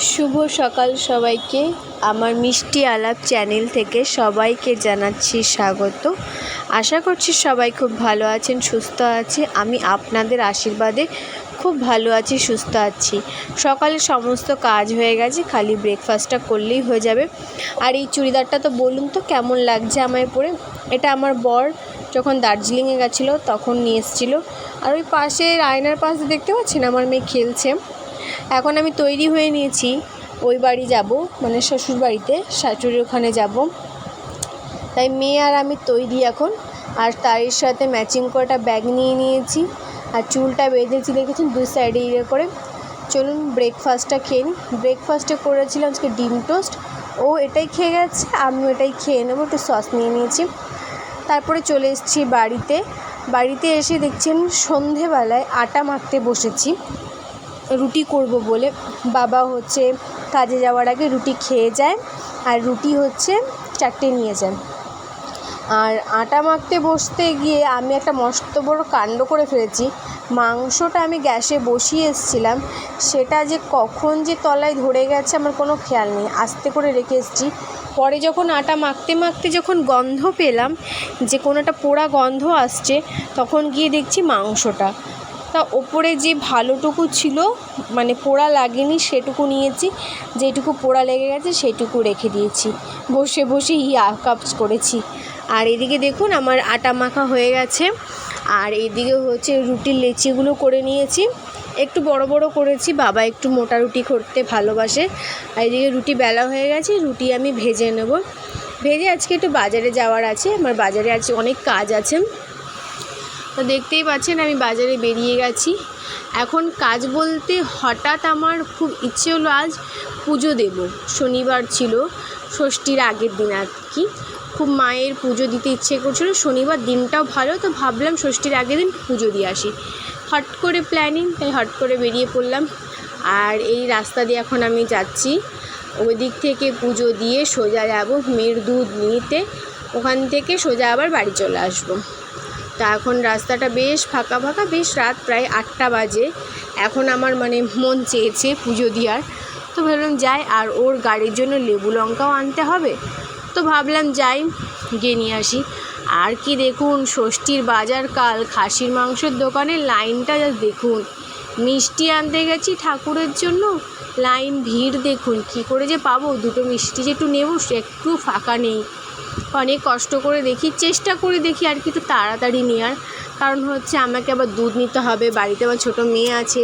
শুভ সকাল সবাইকে। আমার মিষ্টি আলাপ চ্যানেল থেকে সবাইকে জানাচ্ছি স্বাগত। আশা করছি সবাই খুব ভালো আছেন, সুস্থ আছে। আমি আপনাদের আশীর্বাদে খুব ভালো আছি, সুস্থ আছি। সকালে সমস্ত কাজ হয়ে গেছে, খালি ব্রেকফাস্টটা করলেই হয়ে যাবে। আর এই চুড়িদারটা তো বলুন তো কেমন লাগছে আমায় পরে? এটা আমার বর যখন দার্জিলিংয়ে গেছিল, তখন নিয়ে এসেছিল। আর ওই পাশের আয়নার পাশে দেখতে পাচ্ছেন? আমার মেয়ে খেলছে। এখন আমি তৈরি হয়ে নিয়েছি। ওই বাড়ি যাব মানে শ্বশুর বাড়িতে, শাশুড়ির ওখানে যাব। তাই মেয়ে আর আমি তৈরি এখন। আর তার সাথে ম্যাচিং করে একটা ব্যাগ নিয়ে নিয়েছি। আর চুলটা বেঁধেছি, দেখেছেন? দুই সাইডে ইয়ে করে। চলুন ব্রেকফাস্টটা খেয়ে নিই। ব্রেকফাস্টে করেছিলাম আজকে ডিম টোস্ট। ও এটাই খেয়ে গেছে, আমিও এটাই খেয়ে নেব, একটু সস নিয়ে নিয়েছি। তারপরে চলে এসেছি বাড়িতে। বাড়িতে এসে দেখছেন সন্ধেবেলায় আটা মাখতে বসেছি। রুটি করব বলে বাবা হচ্ছে কাজে যাওয়ার আগে রুটি খেয়ে যায় আর রুটি হচ্ছে চারটে নিয়ে যান আর আটা মাখতে বসতে গিয়ে আমি একটা মস্ত বড় কাণ্ড করে ফেলেছি। মাংসটা আমি গ্যাসে বসিয়ে এসেছিলাম। সেটা যে কখন যে তলায় ধরে গেছে আমার কোনো খেয়াল নেই। আস্তে করে রেখে এসেছি। পরে যখন আটা মাখতে মাখতে যখন গন্ধ পেলাম, যে কোনো একটা পোড়া গন্ধ আসছে, তখন গিয়ে দেখছি মাংসটা। তা ওপরে যে ভালোটুকু ছিল মানে পোড়া লাগেনি সেটুকু নিয়েছি, যেটুকু পোড়া লেগে গেছে সেটুকু রেখে দিয়েছি। বসে বসে ইয়া কাপস করেছি। আর এদিকে দেখুন আমার আটা মাখা হয়ে গেছে। আর এদিকে হচ্ছে রুটির লেচিগুলো করে নিয়েছি। একটু বড় বড় করেছি, বাবা একটু মোটা রুটি করতে ভালোবাসে। আর এদিকে রুটি বেলা হয়ে গেছে, রুটি আমি ভেজে নেব। ভেজে আজকে একটু বাজারে যাওয়ার আছে, আমার বাজারে আছে অনেক কাজ আছে। তো দেখতেই পাচ্ছেন আমি বাজারে বেরিয়ে গেছি। এখন কাজ বলতে হঠাৎ আমার খুব ইচ্ছে হলো আজ পুজো দেব। শনিবার ছিল, ষষ্ঠীর আগের দিন আর কি। খুব মায়ের পুজো দিতে ইচ্ছে করছিল, শনিবার দিনটাও ভালো, তো ভাবলাম ষষ্ঠীর আগের দিন পুজো দিয়ে আসি। হট করে প্ল্যানিং তাই হট করে বেরিয়ে পড়লাম। আর এই রাস্তা দিয়ে এখন আমি যাচ্ছি। ওই দিক থেকে পুজো দিয়ে সোজা যাব মেয়ের দুধ নিতে। ওখান থেকে সোজা আবার বাড়ি চলে আসব। তা এখন রাস্তাটা বেশ ফাঁকা ফাঁকা, বেশ রাত প্রায় আটটা বাজে। এখন আমার মানে মন চেয়েছে পুজো দেওয়ার। তো ভাবলাম যাই, আর ওর গাড়ির জন্য লেবু লঙ্কাও আনতে হবে। তো ভাবলাম যাই, গিয়ে নিয়ে আসি। আর কি দেখুন, ষষ্ঠীর বাজার কাল, খাসির মাংসের দোকানে লাইনটা যা দেখুন। মিষ্টি আনতে গেছি ঠাকুরের জন্য। লাইন ভিড় দেখুন, কি করে যে পাবো? দুটো মিষ্টি যে একটু নেব, সে একটু ফাঁকা নেই। অনেক কষ্ট করে দেখি, চেষ্টা করে দেখি আর কি একটু তাড়াতাড়ি নেওয়ার কারণ হচ্ছে আমাকে আবার দুধ নিতে হবে, বাড়িতে আমার ছোটো মেয়ে আছে,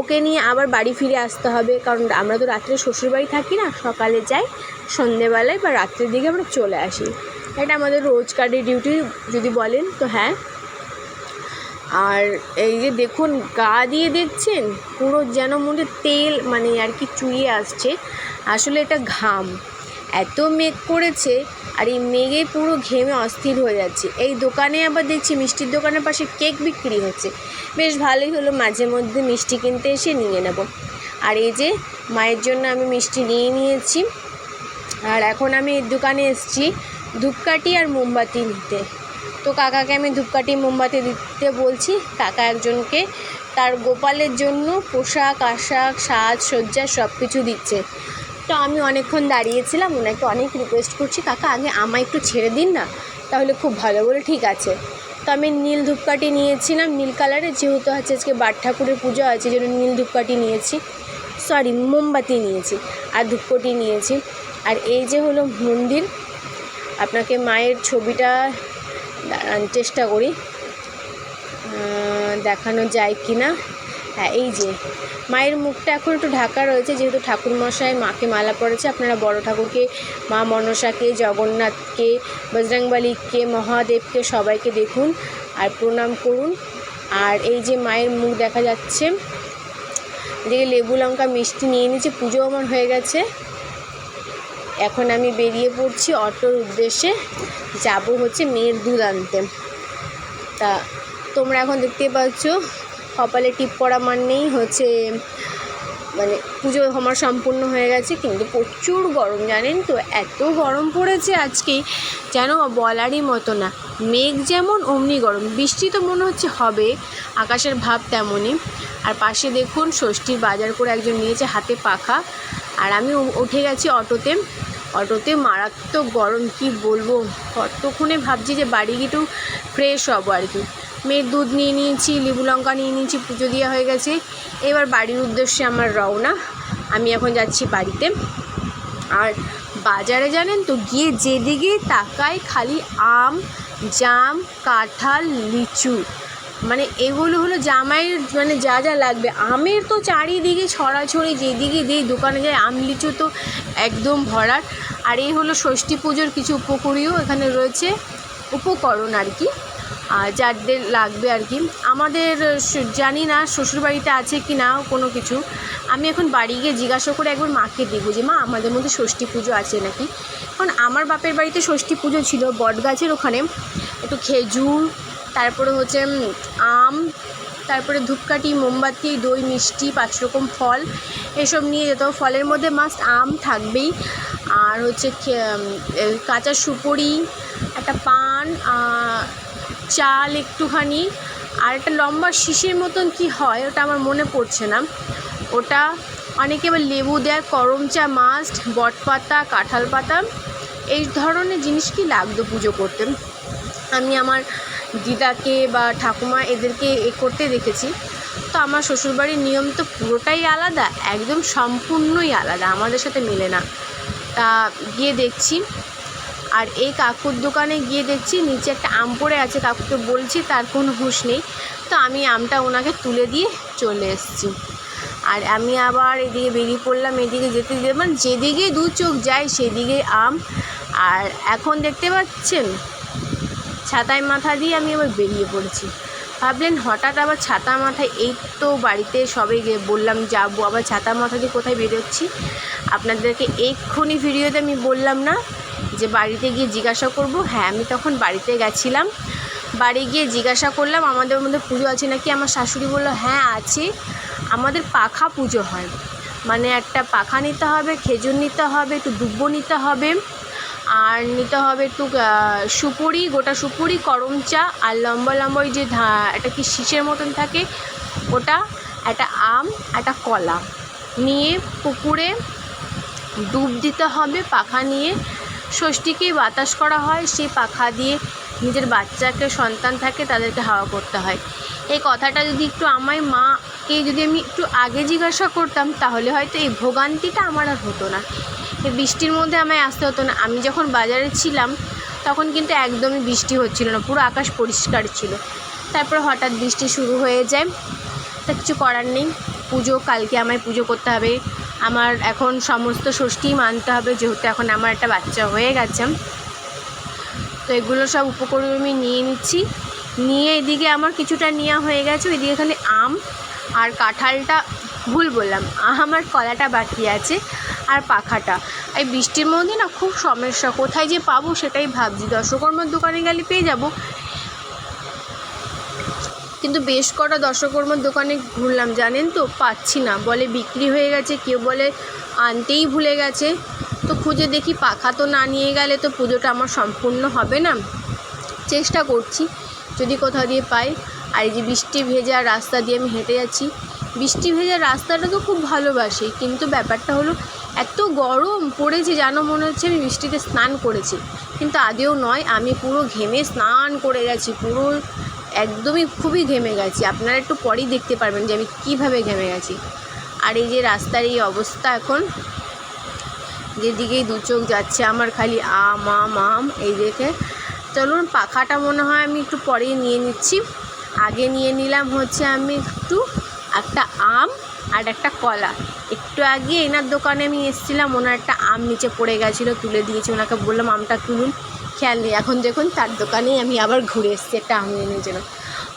ওকে নিয়ে আবার বাড়ি ফিরে আসতে হবে। কারণ আমরা তো রাত্রে শ্বশুরবাড়ি থাকি না, সকালে যাই, সন্ধেবেলায় বা রাত্রের দিকে আমরা চলে আসি। এটা আমাদের রোজকারের ডিউটি যদি বলেন তো হ্যাঁ। আর এই যে দেখুন, গা দিয়ে দেখছেন, পুরো যেন মনে তেল মানে আর কি চুইয়ে আসছে। আসলে এটা ঘাম। এত মেঘ করেছে আর এই মেঘে পুরো ঘেমে অস্থির হয়ে যাচ্ছে। এই দোকানে আবার দেখছি মিষ্টির দোকানের পাশে কেক বিক্রি হচ্ছে। বেশ ভালোই হলো, মাঝে মধ্যে মিষ্টি কিনতে এসে নিয়ে নেব। আর এই যে মায়ের জন্য আমি মিষ্টি নিয়ে নিয়েছি। আর এখন আমি এই দোকানে এসেছি ধূপকাঠি আর মোমবাতি নিতে। তো কাকাকে আমি ধূপকাঠি, মোমবাতি দিতে বলছি। কাকা একজনকে তার গোপালের জন্য পোশাক, আশাক সাজসজ্জা সব কিছু দিচ্ছে। তো আমি অনেকক্ষণ দাঁড়িয়েছিলাম, ওনাকে অনেক রিকোয়েস্ট করছি, কাকা, আগে আমায় একটু ছেড়ে দিন না, তাহলে খুব ভালো। বলে, ঠিক আছে। তো আমি নীল ধূপকাঠি নিয়েছিলাম, নীল কালারের, যেহেতু হচ্ছে আজকে বাট ঠাকুরের পুজো আছে যেন নীল ধূপকাঠি নিয়েছি সরি মোমবাতি নিয়েছি আর ধূপকাঠি নিয়েছি। আর এই যে হলো মন্দির, আপনাকে মায়ের ছবিটা চেষ্টা করি দেখানো যায় কি না হ্যাঁ এই যে। মায়ের মুখটা এখন একটু ঢাকা রয়েছে, যেহেতু ঠাকুরমশাই মাকে মালা পড়েছে আপনারা বড় ঠাকুরকে, মা মনসাকে, জগন্নাথকে, বজরংবলীকে, মহাদেবকে সবাইকে দেখুন আর প্রণাম করুন। আর এই যে মায়ের মুখ দেখা যাচ্ছে এদিকে লেবু লঙ্কা মিষ্টি নিয়ে নিয়েছি, পুজো আমার হয়ে গেছে। এখন আমি বেরিয়ে পড়ছি অটোর উদ্দেশ্যে, যাব হচ্ছে মেয়ের দুধ আনতে। তা তোমরা এখন দেখতে পাচ্ছ কপালে টিপ পড়া মানেই হচ্ছে মানে পুজো আমার সম্পূর্ণ হয়ে গেছে, কিন্তু প্রচুর গরম, জানেন তো? এত গরম পড়েছে আজকে, যেন বলারই মতো না। মেঘ যেমন অমনি গরম, বৃষ্টি তো মনে হচ্ছে হবে, আকাশের ভাব তেমনই। আর পাশে দেখুন, ষষ্ঠীর বাজার করে একজন নিয়েছে হাতে পাখা, আর আমি উঠে গেছি অটোতে। অটোতে মারাত্মক গরম, কি বলব? কতক্ষণে ভাবছি যে বাড়ি একটু ফ্রেশ হব আর কি। মেয়ের দুধ নিয়ে নিয়েছি, লেবু লঙ্কা নিয়ে নিয়েছি, পুজো দেওয়া হয়ে গেছে। এবার বাড়ির উদ্দেশ্যে আমার রওনা। আমি এখন যাচ্ছি বাড়িতে। আর বাজারে জানেন তো, গিয়ে যেদিকে তাকায় খালি আম, জাম, কাঁঠাল, লিচু। মানে এগুলো হলো জামাইয়ের মানে যা যা লাগবে। আমের তো চারিদিকে ছড়াছড়ি, যেদিকে দিই দোকানে যায়, আম, লিচু তো একদম ভরাট। আর এই হলো ষষ্ঠী পুজোর কিছু উপকরীয় এখানে রয়েছে। উপকরণ আর কি। আর যাদের লাগবে আর কি। আমাদের জানি না শ্বশুরবাড়িতে আছে কি না, কোনো কিছু। আমি এখন বাড়ি গিয়ে জিজ্ঞাসা করে একবার মাকে দেবো যে, মা, আমাদের মধ্যে ষষ্ঠী পুজো আছে নাকি? কারণ আমার বাপের বাড়িতে ষষ্ঠী পুজো ছিল, বটগাছের ওখানে। একটু খেজুর, তারপরে হচ্ছে আম, তারপরে ধূপকাঠি, মোমবাতি, দই, মিষ্টি, পাঁচ রকম ফল। এসব নিয়ে যেত। ফলের মধ্যে মাস্ট আম থাকবেই। আর হচ্ছে কাঁচা সুপুরি, একটা পান চাল একটুখানি আর একটা লম্বা শিশির মতন কি হয়, ওটা আমার মনে পড়ছে না। ওটা অনেকে আবার লেবু দেয়, করম চা মাস্ট বটপাতা, কাঁঠাল পাতা। এই ধরনের জিনিস কি লাগতো পুজো করতে? আমি আমার দিদাকে বা ঠাকুমা এদেরকে এ করতে দেখেছি। তো আমার শ্বশুরবাড়ির নিয়ম তো পুরোটাই আলাদা, একদম সম্পূর্ণই আলাদা, আমাদের সাথে মেলে না। তা গিয়ে দেখছি। আর এই কাকুর দোকানে গিয়ে দেখছি নিচে একটা আম পড়ে আছে, কাকুকে বলছি তার কোনো হুঁশ নেই। তো আমি আমটা ওনাকে তুলে দিয়ে চলে এসেছি। আর আমি আবার এদিকে বেরিয়ে পড়লাম, এদিকে যেতে যেতে মানে যেদিকে দু চোখ যায় সেদিকে আম। আর এখন দেখতে পাচ্ছেন, ছাতায় মাথা দিয়ে আমি আবার বেরিয়ে পড়েছি। ভাবলেন হঠাৎ আবার ছাতা মাথায়, এই তো বাড়িতে সবে গিয়ে বললাম, যাব। আবার ছাতা মাথা দিয়ে কোথায় বেরোচ্ছি? আপনাদেরকে এক্ষুনি ভিডিওতে আমি বললাম না যে বাড়িতে গিয়ে জিজ্ঞাসা করব। হ্যাঁ আমি তখন বাড়িতে গেছিলাম। বাড়ি গিয়ে জিজ্ঞাসা করলাম, আমাদের মধ্যে পুজো আছে নাকি? আমার শাশুড়ি বলল হ্যাঁ আছে। আমাদের পাখা পুজো হয়। মানে একটা পাখা নিতে হবে, খেজুর নিতে হবে, একটু দুব্ব নিতে হবে। আর নিতে হবে একটু সুপুরি, গোটা সুপুরি, করম চা আর লম্বা লম্বা ওই যে একটা কি শীষের মতন থাকে? ওটা, একটা আম, একটা কলা। নিয়ে পুকুরে ডুব দিতে হবে, পাখা নিয়ে ষষ্ঠীকেই বাতাস করা হয়, সেই পাখা দিয়ে নিজের বাচ্চাকে সন্তান থাকে তাদেরকে হাওয়া করতে হয়। এই কথাটা যদি একটু আমার মাকে যদি আমি একটু আগে জিজ্ঞাসা করতাম, তাহলে হয়তো এই ভোগান্তিটা আমার আর হতো না। এই বৃষ্টির মধ্যে আমায় আসতে হতো না। আমি যখন বাজারে ছিলাম, তখন কিন্তু একদমই বৃষ্টি হচ্ছিল না। পুরো আকাশ পরিষ্কার ছিল। তারপর হঠাৎ বৃষ্টি শুরু হয়ে যায়। তা কিছু করার নেই। পুজো, কালকে আমায় পুজো করতে হবে। আমার এখন সমস্ত ষষ্ঠী মানতে হবে, যেহেতু এখন আমার একটা বাচ্চা হয়ে গেছে। তো এগুলো সব উপকরণ আমি নিয়ে নিচ্ছি। নিয়ে এদিকে আমার কিছুটা নেওয়া হয়ে গেছে, ওইদিকে খালি আম আর কাঁঠালটা ভুল বললাম আমার কলাটা বাকি আছে আর পাখাটা। এই বৃষ্টির মধ্যে না খুব সমস্যা, কোথায় যে পাবো সেটাই ভাবছি। দশকর্মার দোকানে গেলে পেয়ে যাব কিন্তু বেশ কটা দশকর্মার দোকানে ঘুরলাম, জানেন তো? পাচ্ছি না। বলে বিক্রি হয়ে গেছে, কেউ বলে আনতেই ভুলে গেছে। তো খুঁজে দেখি পাখা তো না নিয়ে গেলে তো পুজোটা আমার সম্পূর্ণ হবে না। চেষ্টা করছি, যদি কোথাও দিয়ে পাই। আর এই যে বৃষ্টি ভেজা রাস্তা দিয়ে আমি হেঁটে যাচ্ছি। বৃষ্টি ভেজা রাস্তাটা তো খুব ভালোবাসি, কিন্তু ব্যাপারটা হলো এত গরম পড়েছে যেন মনে হচ্ছে আমি বৃষ্টিতে স্নান করেছি। কিন্তু আদেও নয়, আমি পুরো ঘেমে স্নান করে গেছি, পুরো একদমই খুবই ঘেমে গেছি। আপনারা একটু পরেই দেখতে পারবেন যে আমি কীভাবে ঘেমে গেছি। আর এই যে রাস্তার এই অবস্থা এখন, যেদিকেই দু চোখ যাচ্ছে আমার খালি আম আম আম, এই দেখে। চলুন, পাখাটা মনে হয় আমি একটু পরেই নিয়ে নিচ্ছি। আগে নিয়ে নিলাম হচ্ছে আমি একটু একটা আম আর একটা কলা। একটু আগে এনার দোকানে আমি এসেছিলাম, ওনার একটা আম নিচে পড়ে গেছিল, তুলে দিয়েছি। ওনাকে বললাম, আমটা তুলুন। খেয়াল নেই। এখন দেখুন, তার দোকানেই আমি আবার ঘুরে এসেছি একটা আম এনে জন্য।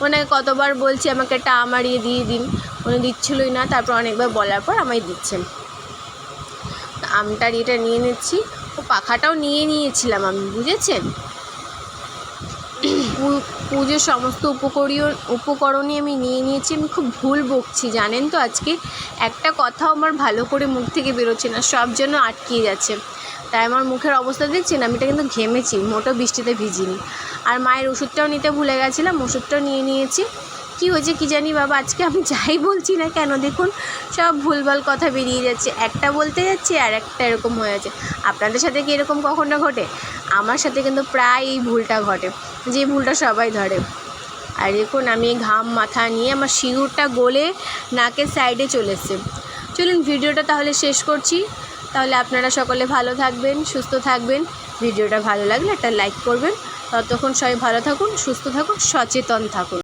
ওনাকে কতবার বলছি, আমাকে একটা আম আড়িয়ে দিয়ে দিন। উনি দিচ্ছিলই না, তারপর অনেকবার বলার পর আমায় দিচ্ছেন। আমটার এটা নিয়ে নিচ্ছি। ও পাখাটাও নিয়ে নিয়েছিলাম আমি, বুঝেছেন? পুজোর সমস্ত উপকরীয়, উপকরণই আমি নিয়ে নিয়েছি। আমি খুব ভুল বকছি, জানেন তো আজকে? একটা কথাও আমার ভালো করে মুখ থেকে বেরোচ্ছে না, সব যেন আটকিয়ে যাচ্ছে। তাই আমার মুখের অবস্থা দেখছেন? আমি এটা কিন্তু ঘেমেছি মোটো বৃষ্টিতে ভিজিনি। আর মায়ের ওষুধটাও নিতে ভুলে গেছিলাম, ওষুধটাও নিয়ে নিয়েছি। কী হয়েছে কী জানি বাবা, আজকে আমি যাই বলছি না কেন? দেখুন, সব ভুলভাল কথা বেরিয়ে যাচ্ছে। একটা বলতে যাচ্ছে আর একটা এরকম হয়ে যাচ্ছে। আপনাদের সাথে কি এরকম কখনো ঘটে? আমার সাথে কিন্তু প্রায় এই ভুলটা ঘটে। যে ভুলটা সবাই ধরে। আর দেখুন, আমি ঘাম মাথা নিয়ে আমার সিঁদুরটা গলে নাকের সাইডে চলে চলুন ভিডিওটা তাহলে শেষ করছি। তাহলে আপনারা সকলে ভালো থাকবেন, সুস্থ থাকবেন। ভিডিওটা ভালো লাগলে একটা লাইক করবেন। ততক্ষণ সবাই ভালো থাকুন, সুস্থ থাকুন, সচেতন থাকুন।